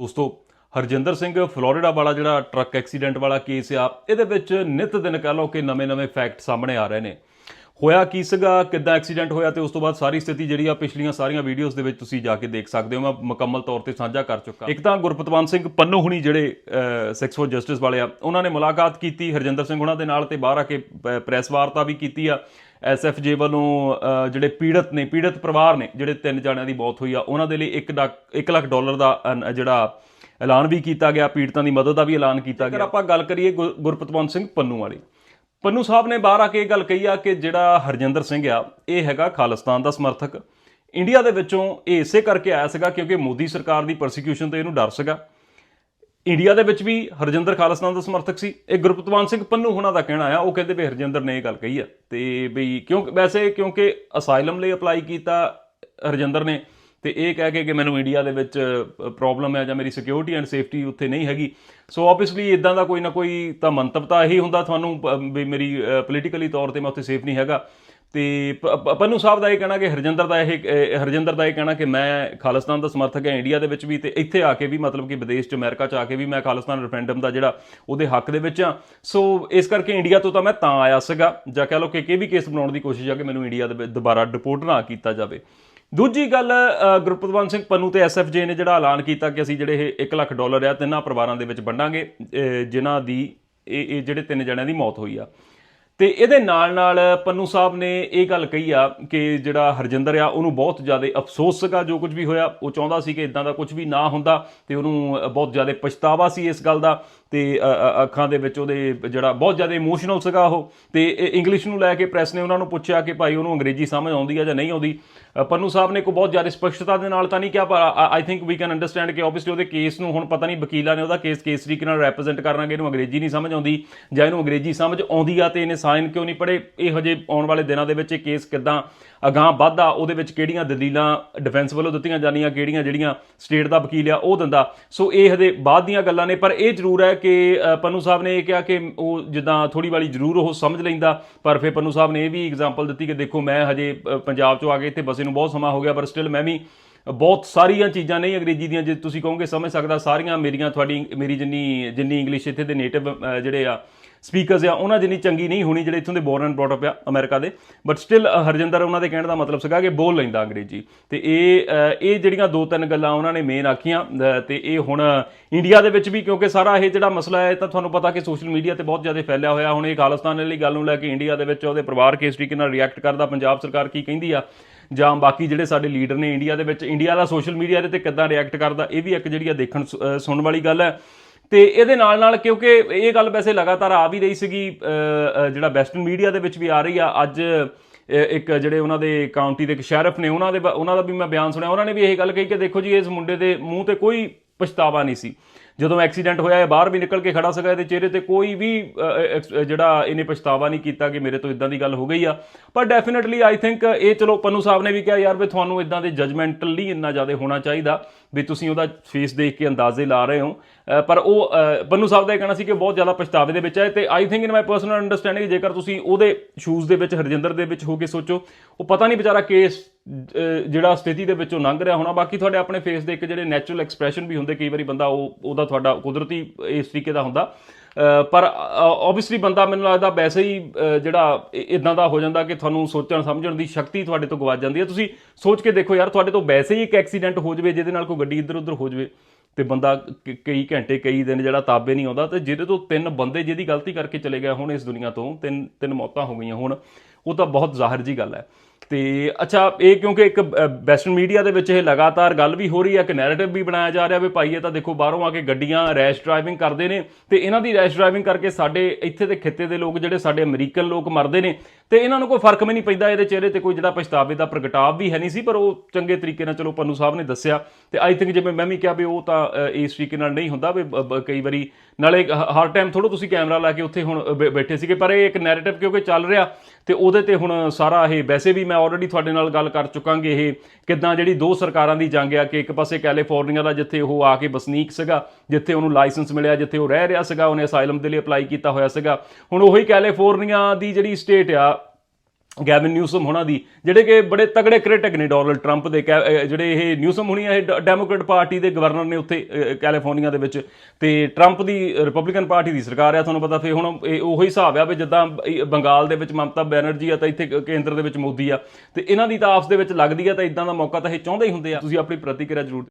ਦੋਸਤੋ, ਹਰਜਿੰਦਰ ਸਿੰਘ ਫਲੋਰੀਡਾ ਵਾਲਾ ਜਿਹੜਾ ਟਰੱਕ ਐਕਸੀਡੈਂਟ ਵਾਲਾ ਕੇਸ ਆ, ਇਹਦੇ ਵਿੱਚ ਨਿਤ ਦਿਨ ਕਹ ਲਓ ਕਿ ਨਵੇਂ-ਨਵੇਂ ਫੈਕਟ ਸਾਹਮਣੇ ਆ ਰਹੇ ਨੇ। ਹੋਇਆ ਕੀ ਸੀਗਾ ਕਿੱਦਾਂ ਐਕਸੀਡੈਂਟ ਹੋਇਆ ਤੇ ਉਸ ਤੋਂ ਬਾਅਦ ਸਾਰੀ ਸਥਿਤੀ ਜਿਹੜੀ ਆ ਪਿਛਲੀਆਂ ਸਾਰੀਆਂ ਵੀਡੀਓਜ਼ ਦੇ ਵਿੱਚ ਤੁਸੀਂ ਜਾ ਕੇ ਦੇਖ ਸਕਦੇ ਹੋ। ਮੈਂ ਮੁਕੰਮਲ ਤੌਰ ਤੇ ਸਾਂਝਾ ਕਰ ਚੁੱਕਾ। ਇੱਕ ਤਾਂ ਗੁਰਪਤਵੰਤ ਸਿੰਘ ਪੰਨੂ ਹੁਣੀ ਜਿਹੜੇ ਸਿਕਸ ਫੋਰ ਜਸਟਿਸ ਵਾਲੇ ਆ ਉਹਨਾਂ ਨੇ ਮੁਲਾਕਾਤ ਕੀਤੀ ਹਰਜਿੰਦਰ ਸਿੰਘ ਉਹਨਾਂ ਦੇ ਨਾਲ ਤੇ ਬਾਹਰ ਆ ਕੇ ਪ੍ਰੈਸ ਵਾਰਤਾ ਵੀ ਕੀਤੀ ਆ। ਐਸਐਫਜੇ ਵੱਲੋਂ ਜਿਹੜੇ ਪੀੜਤ ਨੇ ਪੀੜਤ ਪਰਿਵਾਰ ਨੇ ਜਿਹੜੇ ਤਿੰਨ ਜਣਿਆਂ ਦੀ ਮੌਤ ਹੋਈ ਆ ਉਹਨਾਂ ਦੇ ਲਈ 1 ਲੱਖ 1 ਲੱਖ ਡਾਲਰ ਦਾ ਜਿਹੜਾ ਐਲਾਨ ਵੀ ਕੀਤਾ ਗਿਆ ਪੀੜਤਾਂ ਦੀ ਮਦਦ ਦਾ ਵੀ ਐਲਾਨ ਕੀਤਾ ਗਿਆ। ਆਪਾਂ ਗੱਲ ਕਰੀਏ ਗੁਰ- ਗੁਰਪਤਵੰਤ ਸਿੰਘ ਪੰਨੂ ਵਾਲੀ ਪੰਨੂ ਸਾਹਿਬ ਨੇ ਬਾਹਰ ਆ ਕੇ ਇਹ ਗੱਲ ਕਹੀ ਆ ਕਿ ਜਿਹੜਾ ਹਰਜਿੰਦਰ ਸਿੰਘ ਆ, ਇਹ ਹੈਗਾ ਖਾਲਿਸਤਾਨ ਦਾ ਸਮਰਥਕ। ਇੰਡੀਆ ਦੇ ਵਿੱਚੋਂ ਇਹ ਇਸੇ ਕਰਕੇ ਆਇਆ ਸੀਗਾ ਕਿਉਂਕਿ ਮੋਦੀ ਸਰਕਾਰ ਦੀ ਪਰਸੀਕਿਊਸ਼ਨ ਤੋਂ ਇਹਨੂੰ ਡਰ ਸੀਗਾ। ਇੰਡੀਆ ਦੇ ਵਿੱਚ ਵੀ ਹਰਜਿੰਦਰ ਖਾਲਿਸਤਾਨ ਦਾ ਸਮਰਥਕ ਸੀ। ਇਹ ਗੁਰਪਤਵਾਨ ਸਿੰਘ ਪੰਨੂ ਹੁਣਾਂ ਦਾ ਕਹਿਣਾ ਆ, ਉਹ ਕਹਿੰਦੇ ਵੀ ਹਰਜਿੰਦਰ ਨੇ ਇਹ ਗੱਲ ਕਹੀ ਆ। ਤੇ ਬਈ ਕਿਉਂ, ਵੈਸੇ ਕਿਉਂਕਿ ਅਸਾਈਲਮ ਲਈ ਅਪਲਾਈ ਕੀਤਾ ਹਰਜਿੰਦਰ ਨੇ ਤੇ ਇਹ ਕਹਿ ਕੇ ਕਿ ਮੈਨੂੰ ਇੰਡੀਆ ਦੇ ਵਿੱਚ ਪ੍ਰੋਬਲਮ ਹੈ ਜਾਂ ਮੇਰੀ ਸਿਕਿਉਰਿਟੀ ਐਂਡ ਸੇਫਟੀ ਉੱਥੇ ਨਹੀਂ ਹੈਗੀ। ਸੋ ਆਬਵੀਅਸਲੀ ਇਦਾਂ ਦਾ ਕੋਈ ਨਾ ਕੋਈ ਤਾਂ ਮੰਤਵ ਤਾਂ ਇਹੀ ਹੁੰਦਾ ਤੁਹਾਨੂੰ ਵੀ ਮੇਰੀ ਪੋਲੀਟੀਕਲੀ ਤੌਰ ਤੇ ਮੈਂ ਉੱਥੇ ਸੇਫ ਨਹੀਂ ਹੈਗਾ। ਤੇ ਪ- ਪ- ਪੰਨੂ ਸਾਹਿਬ ਦਾ ਇਹ ਕਹਿਣਾ ਕਿ ਹਰਜਿੰਦਰ ਦਾ ਇਹ ਹਰਜਿੰਦਰ ਦਾ ਇਹ ਕਹਿਣਾ ਕਿ ਮੈਂ ਖਾਲਿਸਤਾਨ ਦਾ ਸਮਰਥਕ ਹਾਂ ਇੰਡੀਆ ਦੇ ਵਿੱਚ ਵੀ ਤੇ ਇੱਥੇ ਆ ਕੇ ਵੀ ਮਤਲਬ ਕਿ ਵਿਦੇਸ਼ ਚ, ਅਮਰੀਕਾ ਚ ਆ ਕੇ ਵੀ ਮੈਂ ਖਾਲਿਸਤਾਨ ਰੈਫਰੈਂਡਮ ਦਾ ਜਿਹੜਾ ਉਹਦੇ ਹੱਕ ਦੇ ਵਿੱਚ ਆ ਸੋ ਇਸ ਕਰਕੇ ਇੰਡੀਆ ਤੋਂ ਤਾਂ ਮੈਂ ਤਾਂ ਆਇਆ ਸੀਗਾ। ਜਾਂ ਕਹ ਲਓ ਕਿ ਇਹ ਵੀ ਕੇਸ ਬਣਾਉਣ ਦੀ ਕੋਸ਼ਿਸ਼ ਆ ਕਿ ਮੈਨੂੰ ਇੰਡੀਆ ਦੇ ਦੁਬਾਰਾ ਡਿਪੋਰਟ ਨਾ ਕੀਤਾ ਜਾਵੇ। ਦੂਜੀ ਗੱਲ ਅ, ਗੁਰਪਤਵੰਤ ਸਿੰਘ ਪੰਨੂ ਤੇ ਐਸਐਫਜੇ ਨੇ ਜਿਹੜਾ ਐਲਾਨ ਕੀਤਾ ਕਿ ਅਸੀਂ ਜਿਹੜੇ ਇਹ 1 ਲੱਖ ਡਾਲਰ ਆ ਤਿੰਨਾਂ ਪਰਿਵਾਰਾਂ ਦੇ ਵਿੱਚ ਵੰਡਾਂਗੇ ਜਿਨ੍ਹਾਂ ਦੀ ਇਹ ਇਹ ਜਿਹੜੇ ਤਿੰਨ ਜਣਿਆਂ ਦੀ ਮੌਤ ਹੋਈ ਆ। ਤੇ ਇਹਦੇ ਨਾਲ ਨਾਲ ਪੰਨੂ ਸਾਹਿਬ ਨੇ ਇਹ ਗੱਲ ਕਹੀ ਆ ਕਿ ਜਿਹੜਾ ਹਰਜਿੰਦਰ ਆ ਉਹਨੂੰ ਬਹੁਤ ਜ਼ਿਆਦਾ ਅਫਸੋਸ ਸੀਗਾ ਜੋ ਕੁਝ ਵੀ ਹੋਇਆ। ਉਹ ਚਾਹੁੰਦਾ ਸੀ ਕਿ ਇਦਾਂ ਦਾ ਕੁਝ ਵੀ ਨਾ ਹੁੰਦਾ ਤੇ ਉਹਨੂੰ ਬਹੁਤ ਜ਼ਿਆਦਾ ਪਛਤਾਵਾ ਸੀ ਇਸ ਗੱਲ ਦਾ। ਤੇ ਅੱਖਾਂ ਦੇ ਵਿੱਚ ਉਹਦੇ ਜਿਹੜਾ ਬਹੁਤ ਜ਼ਿਆਦਾ ਇਮੋਸ਼ਨਲ ਸੀਗਾ ਉਹ। ਤੇ ਇੰਗਲਿਸ਼ ਨੂੰ ਲੈ ਕੇ ਪ੍ਰੈਸ ਨੇ ਉਹਨਾਂ ਨੂੰ ਪੁੱਛਿਆ ਕਿ ਭਾਈ ਉਹਨੂੰ ਅੰਗਰੇਜ਼ੀ ਸਮਝ ਆਉਂਦੀ ਆ ਜਾਂ ਨਹੀਂ ਆਉਂਦੀ। ਅ, ਪੰਨੂ ਸਾਹਿਬ ਨੇ ਕੋਈ ਬਹੁਤ ਜ਼ਿਆਦਾ ਸਪਸ਼ਟਤਾ ਦੇ ਨਾਲ ਤਾਂ ਨਹੀਂ ਕਿਹਾ ਪਰ I think we can understand ਕਿ ਆਬਵੀਅਸਲੀ ਉਹਦੇ ਕੇਸ ਨੂੰ ਹੁਣ ਪਤਾ ਨਹੀਂ ਵਕੀਲਾਂ ਨੇ ਉਹਦਾ ਕੇਸ ਕਿਸ ਤਰੀਕੇ ਨਾਲ ਰੈਪਰੈਜ਼ੈਂਟ ਕਰਨਾ ਕਿ ਇਹਨੂੰ ਅੰਗਰੇਜ਼ੀ ਨਹੀਂ ਸਮਝ ਆਉਂਦੀ ਜਾਂ ਇਹਨੂੰ ਅੰਗਰੇਜ਼ੀ ਸਮਝ ਆਉਂਦੀ ਆ ਤੇ ਇਹਨੇ ਸਾਈਨ ਕਿਉਂ ਨਹੀਂ ਪੜੇ ਇਹ ਹਜੇ ਆਉਣ ਵਾਲੇ ਦਿਨਾਂ ਦੇ ਵਿੱਚ ਇਹ ਕੇਸ ਕਿੱਦਾਂ ਅਗਾਹ ਵੱਧਦਾ ਉਹਦੇ ਵਿੱਚ ਕਿਹੜੀਆਂ ਦਲੀਲਾਂ ਡਿਫੈਂਸ ਵੱਲੋਂ ਦਿੱਤੀਆਂ ਜਾਂਦੀਆਂ ਕਿਹੜੀਆਂ ਜਿਹੜੀਆਂ ਸਟੇਟ ਦਾ ਵਕੀਲ ਆ ਉਹ ਦਿੰਦਾ। ਸੋ ਇਹ ਹਜੇ ਬਾਅਦ ਦੀਆਂ ਗੱਲਾਂ ਨੇ ਪਰ ਇਹ ਜ਼ਰੂਰ ਹੈ ਕਿ ਪੰਨੂ ਸਾਹਿਬ ਨੇ ਇਹ ਕਿਹਾ ਕਿ ਉਹ ਜਿੱਦਾਂ ਥੋੜੀ ਵਾਲੀ ਜ਼ਰੂਰ ਉਹ ਸਮਝ ਲੈਂਦਾ, ਪਰ ਫਿਰ ਪੰਨੂ ਸਾਹਿਬ ਨੇ ਇਹ ਵੀ ਐਗਜ਼ਾਮਪਲ ਦਿੱਤੀ ਕਿ ਦੇਖੋ ਮੈਂ ਹਜੇ ਪੰਜਾਬ ਚੋਂ ਆ ਕੇ ਇੱਥੇ ਬਸੇ ਨੂੰ ਬਹੁਤ ਸਮਾਂ ਹੋ ਗਿਆ, ਪਰ ਸਟਿਲ ਮੈਂ ਵੀ ਬਹੁਤ ਸਾਰੀਆਂ ਚੀਜ਼ਾਂ ਨਹੀਂ ਅੰਗਰੇਜ਼ੀ ਦੀਆਂ, ਜੇ ਤੁਸੀਂ ਕਹੋਗੇ ਸਮਝ ਸਕਦਾ ਸਾਰੀਆਂ ਮੇਰੀਆਂ ਤੁਹਾਡੀ, ਮੇਰੀ ਜਿੰਨੀ ਜਿੰਨੀ ਇੰਗਲਿਸ਼ ਇੱਥੇ ਦੇ ਨੇਟਿਵ ਜਿਹੜੇ ਆ ਸਪੀਕਰਸ ਆ ਉਹਨਾਂ ਜਿੰਨੀ ਚੰਗੀ ਨਹੀਂ ਹੋਣੀ ਜਿਹੜੇ ਇੱਥੋਂ ਦੇ ਬੋਰਨ ਐਂਡ ਬ੍ਰੌਟ ਅਪ ਆ ਅਮਰੀਕਾ ਦੇ। ਬਟ ਸਟਿਲ ਹਰਜਿੰਦਰ ਉਹਨਾਂ ਦੇ ਕਹਿਣ ਦਾ ਮਤਲਬ ਸੀਗਾ ਕਿ ਬੋਲ ਲੈਂਦਾ ਅੰਗਰੇਜ਼ੀ। ਤੇ ਇਹ ਇਹ ਜਿਹੜੀਆਂ ਦੋ ਤਿੰਨ ਗੱਲਾਂ ਉਹਨਾਂ ਨੇ ਮੇਨ ਆਖੀਆਂ ਅ, ਤੇ ਇਹ ਹੁਣ ਇੰਡੀਆ ਦੇ ਵਿੱਚ ਵੀ ਕਿਉਂਕਿ ਸਾਰਾ ਇਹ ਜਿਹੜਾ ਮਸਲਾ ਹੈ ਤਾਂ ਤੁਹਾਨੂੰ ਪਤਾ ਕਿ ਸੋਸ਼ਲ ਮੀਡੀਆ ਤੇ ਬਹੁਤ ਜ਼ਿਆਦਾ ਫੈਲਿਆ ਹੋਇਆ। ਹੁਣ ਇਹ ਖਾਲਿਸਤਾਨ ਵਾਲੀ ਗੱਲ ਨੂੰ ਲੈ ਕੇ ਇੰਡੀਆ ਦੇ ਵਿੱਚ ਉਹਦੇ ਪਰਿਵਾਰ ਕਿਸ ਤਰੀਕੇ ਨਾਲ ਰਿਐਕਟ ਕਰਦਾ ਪੰਜਾਬ ਸਰਕਾਰ ਕੀ ਕਹਿੰਦੀ ਆ? ਜਾਂ ਬਾਕੀ ਜਿਹੜੇ ਸਾਡੇ ਲੀਡਰ ਨੇ ਇੰਡੀਆ ਦੇ ਵਿੱਚ ਇੰਡੀਆ ਦਾ ਸੋਸ਼ਲ ਮੀਡੀਆ ਦੇ ਤੇ ਕਿੱਦਾਂ ਰਿਐਕਟ ਕਰਦਾ ਇਹ ਵੀ ਇੱਕ ਜਿਹੜੀ ਆ ਦੇਖਣ ਸੁ- ਅ, ਸੁਣਨ ਵਾਲੀ ਗੱਲ ਹੈ। ਤੇ ਇਹਦੇ ਨਾਲ ਨਾਲ ਕਿਉਂਕਿ ਇਹ ਗੱਲ ਵੈਸੇ ਲਗਾਤਾਰ ਆ ਵੀ ਰਹੀ ਸੀਗੀ ਜਿਹੜਾ ਵੈਸਟਰਨ ਮੀਡੀਆ ਦੇ ਵਿੱਚ ਵੀ ਆ ਰਹੀ ਆ। ਅੱਜ ਇੱਕ ਜਿਹੜੇ ਉਹਨਾਂ ਦੇ ਕਾਉਂਟੀ ਦੇ ਇੱਕ ਸ਼ੈਰਫ ਨੇ, ਉਹਨਾਂ ਦੇ ਬ- ਉਹਨਾਂ ਦਾ ਵੀ ਮੈਂ ਬਿਆਨ ਸੁਣਿਆ। ਉਹਨਾਂ ਨੇ ਵੀ ਇਹ ਗੱਲ ਕਹੀ ਕਿ ਦੇਖੋ ਜੀ, ਇਸ ਮੁੰਡੇ ਦੇ ਮੂੰਹ ਤੇ ਕੋਈ ਪਛਤਾਵਾ ਨਹੀਂ ਸੀ। ਜਦੋਂ ਐਕਸੀਡੈਂਟ ਹੋਇਆ, ਇਹ ਬਾਹਰ ਵੀ ਨਿਕਲ ਕੇ ਖੜਾ ਸੀਗਾ, ਇਹਦੇ ਚਿਹਰੇ ਤੇ ਕੋਈ ਵੀ ਜਿਹੜਾ ਇਹਨੇ ਪਛਤਾਵਾ ਨਹੀਂ ਕੀਤਾ ਕਿ ਮੇਰੇ ਤੋਂ ਇਦਾਂ ਦੀ ਗੱਲ ਹੋ ਗਈ ਆ। ਪਰ ਡੈਫੀਨਿਟਲੀ ਆਈ ਥਿੰਕ ਇਹ ਚਲੋ ਪੰਨੂ ਸਾਹਿਬ ਨੇ ਵੀ ਕਿਹਾ, ਯਾਰ ਵੀ ਤੁਹਾਨੂੰ ਇਦਾਂ ਦੇ ਜਜਮੈਂਟਲ ਨਹੀਂ ਇੰਨਾ ਜ਼ਿਆਦਾ ਹੋਣਾ ਚਾਹੀਦਾ ਵੀ ਤੁਸੀਂ ਉਹਦਾ ਫੇਸ ਦੇਖ ਕੇ ਅੰਦਾਜ਼ੇ ਲਾ ਰਹੇ ਹੋ। ਪਰ ਉਹ ਅ, ਪੰਨੂ ਸਾਹਿਬ ਦਾ ਇਹ ਕਹਿਣਾ ਸੀ ਕਿ ਬਹੁਤ ਜ਼ਿਆਦਾ ਪਛਤਾਵੇ ਦੇ ਵਿੱਚ ਹੈ ਤੇ I think in my personal understanding ਜੇਕਰ ਤੁਸੀਂ ਉਹਦੇ ਸ਼ੂਜ਼ ਦੇ ਵਿੱਚ ਹਰਜਿੰਦਰ ਦੇ ਵਿੱਚ ਹੋ ਕੇ ਸੋਚੋ ਉਹ ਪਤਾ ਨਹੀਂ ਵਿਚਾਰਾ ਕੇਸ ਜਿਹੜਾ ਸਥਿਤੀ ਦੇ ਵਿੱਚੋਂ ਲੰਘ ਰਿਹਾ ਹੋਣਾ। ਬਾਕੀ ਤੁਹਾਡੇ ਆਪਣੇ ਫੇਸ ਦੇ ਇੱਕ ਜਿਹੜੇ ਨੈਚੁਰਲ ਐਕਸਪ੍ਰੈਸ਼ਨ ਵੀ ਹੁੰਦੇ ਕਈ ਵਾਰੀ ਬੰਦਾ ਉਹ ਉਹਦਾ ਤੁਹਾਡਾ ਕੁਦਰਤੀ ਇਸ ਤਰੀਕੇ ਦਾ ਹੁੰਦਾ। ਪਰ ਆਬਵੀਅਸਲੀ ਬੰਦਾ ਮੈਨੂੰ ਲੱਗਦਾ ਵੈਸੇ ਹੀ ਜਿਹੜਾ ਇਦਾਂ ਦਾ ਹੋ ਜਾਂਦਾ ਕਿ ਤੁਹਾਨੂੰ ਸੋਚਣ ਸਮਝਣ ਦੀ ਸ਼ਕਤੀ ਤੁਹਾਡੇ ਤੋਂ ਗਵਾ ਜਾਂਦੀ ਹੈ। ਤੁਸੀਂ ਸੋਚ ਕੇ ਦੇਖੋ ਯਾਰ ਤੁਹਾਡੇ ਤੋਂ ਵੈਸੇ ਹੀ ਇੱਕ ਐਕਸੀਡੈਂਟ ਹੋ ਜਵੇ ਜਿਹਦੇ ਨਾਲ ਕੋਈ ਗੱਡੀ ਇੱਧਰ ਉੱਧਰ ਹੋ ਜਵੇ। ਤੇ ਬੰਦਾ ਕ- ਕਈ ਘੰਟੇ, ਕਈ ਦਿਨ ਜਿਹੜਾ ਤਾਬੇ ਨਹੀਂ ਆਉਂਦਾ ਤੇ ਜਿਹਦੇ ਤੋਂ ਤਿੰਨ ਬੰਦੇ ਜਿਹਦੀ ਗਲਤੀ ਕਰਕੇ ਚਲੇ ਗਏ ਹੁਣ ਇਸ ਦੁਨੀਆ ਤੋਂ, ਤਿੰਨ ਤਿੰਨ ਮੌਤਾਂ ਹੋ ਗਈਆਂ ਹੁਣ, ਉਹ ਤਾਂ ਬਹੁਤ ਜ਼ਾਹਿਰ ਜੀ ਗੱਲ ਹੈ। ਤੇ ਅੱਛਾ, ਇਹ ਕਿਉਂਕਿ ਇੱਕ ਵੈਸਟਰਨ ਮੀਡੀਆ ਦੇ ਵਿੱਚ ਇਹ ਲਗਾਤਾਰ ਗੱਲ ਵੀ ਹੋ ਰਹੀ ਹੈ ਕਿ ਨੈਰੇਟਿਵ ਵੀ ਬਣਾਇਆ ਜਾ ਰਿਹਾ ਵੀ ਭਾਈ ਇਹ ਤਾਂ ਦੇਖੋ ਬਾਹਰੋਂ ਆ ਕੇ ਗੱਡੀਆਂ ਰੈਸ਼ ਡਰਾਈਵਿੰਗ ਕਰਦੇ ਨੇ ਤੇ ਇਹਨਾਂ ਦੀ ਰੈਸ਼ ਡਰਾਈਵਿੰਗ ਕਰਕੇ ਸਾਡੇ ਇੱਥੇ ਦੇ ਖਿੱਤੇ ਦੇ ਲੋਕ ਜਿਹੜੇ ਸਾਡੇ ਅਮਰੀਕਨ ਲੋਕ ਮਰਦੇ ਨੇ ਤੇ ਇਹਨਾਂ ਨੂੰ ਕੋਈ ਫ਼ਰਕ ਵੀ ਨਹੀਂ ਪੈਂਦਾ ਇਹਦੇ ਚਿਹਰੇ ਤੇ ਕੋਈ ਜਿਹੜਾ ਪਛਤਾਵੇ ਦਾ ਪ੍ਰਗਟਾਵ ਵੀ ਹੈ ਨਹੀਂ ਸੀ, ਪਰ ਉਹ ਚੰਗੇ ਤਰੀਕੇ ਨਾਲ ਚਲੋ ਪੰਨੂ ਸਾਹਿਬ ਨੇ ਦੱਸਿਆ ਤੇ ਆਈ ਥਿੰਕ ਜਿਵੇਂ ਮੈਂ ਵੀ ਕਿਹਾ ਵੀ ਉਹ ਤਾਂ ਇਸ ਤਰੀਕੇ ਨਾਲ ਨਹੀਂ ਹੁੰਦਾ ਵੀ ਬ- ਕਈ ਵਾਰੀ ਨਾਲੇ ਹਰ ਟਾਈਮ ਥੋੜਾ ਤੁਸੀਂ ਕੈਮਰਾ ਲਾ ਕੇ ਉੱਥੇ ਹੁਣ ਬੈ- ਬੈਠੇ ਸੀਗੇ, ਪਰ ਇਹ ਇੱਕ ਨੈਰੇਟਿਵ ਕਿਉਂਕਿ ਚੱਲ ਰਿਹਾ ਤੇ ਉਹਦੇ ਤੇ ਹੁਣ ਸਾਰਾ ਇਹ ਵੈਸੇ ਵੀ ਮੈਂ ਆਲਰੇਡੀ ਤੁਹਾਡੇ ਨਾਲ ਗੱਲ ਕਰ ਚੁੱਕਾਂਗੇ ਇਹ, ਕਿੱਦਾਂ ਜਿਹੜੀ ਦੋ ਸਰਕਾਰਾਂ ਦੀ ਜੰਗ ਆ, ਕਿ ਇੱਕ ਪਾਸੇ ਕੈਲੀਫੋਰਨੀਆ ਦਾ ਜਿੱਥੇ ਉਹ ਆ ਕੇ ਵਸਨੀਕ ਸੀਗਾ, ਜਿੱਥੇ ਉਹਨੂੰ ਲਾਇਸੈਂਸ ਮਿਲਿਆ, ਜਿੱਥੇ ਉਹ ਰਹਿ ਰਿਹਾ ਸੀਗਾ, ਉਹਨੇ ਅਸਾਈਲਮ ਦੇ ਲਈ ਅਪਲਾਈ ਕੀਤਾ ਹੋਇਆ ਸੀਗਾ। ਹੁਣ ਉਹੀ ਕੈਲੀਫੋਰਨੀਆ ਦੀ ਜਿਹੜੀ ਸਟੇਟ ਆ ਗੈਵਨ ਨਿਊਸਮ ਹੋਣਾ ਦੀ, ਜਿਹੜੇ ਕਿ ਬੜੇ ਤਗੜੇ ਕ੍ਰਿਟਿਕ ਨੇ ਡੋਨਲਡ ਟਰੰਪ ਦੇ, ਕੈ- ਜਿਹੜੇ ਇਹ ਨਿਊਸਮ ਹੋਣੀ ਆ, ਇਹ ਡ- ਡੈਮੋਕ੍ਰੇਟ ਪਾਰਟੀ ਦੇ ਗਵਰਨਰ ਨੇ ਉੱਥੇ ਕੈਲੀਫੋਰਨੀਆ ਦੇ ਵਿੱਚ। ਤੇ ਟਰੰਪ ਦੀ, ਰਿਪਬਲਿਕਨ ਪਾਰਟੀ ਦੀ ਸਰਕਾਰ ਆ, ਤੁਹਾਨੂੰ ਪਤਾ ਫੇ ਹੁਣ ਇਹ ਉਹੀ ਹਿਸਾਬ ਆ ਵੀ ਜਿੱਦਾਂ ਇਹ ਬੰਗਾਲ ਦੇ ਵਿੱਚ ਮਮਤਾ ਬੈਨਰਜੀ ਆ, ਤਾਂ ਇੱਥੇ ਕੇਂਦਰ ਦੇ ਵਿੱਚ ਮੋਦੀ ਆ। ਤੇ ਇਹਨਾਂ ਦੀ ਤਾਂ ਆਪਸ ਦੇ ਵਿੱਚ ਲੱਗਦੀ ਆ, ਤਾਂ ਇਦਾਂ ਦਾ ਮੌਕਾ ਤਾਂ ਇਹ ਚਾਹੁੰਦੇ ਹੀ ਹੁੰਦੇ ਆ। ਤੁਸੀਂ ਆਪਣੀ ਪ੍ਰਤੀਕਿਰਿਆ ਜ਼ਰੂਰ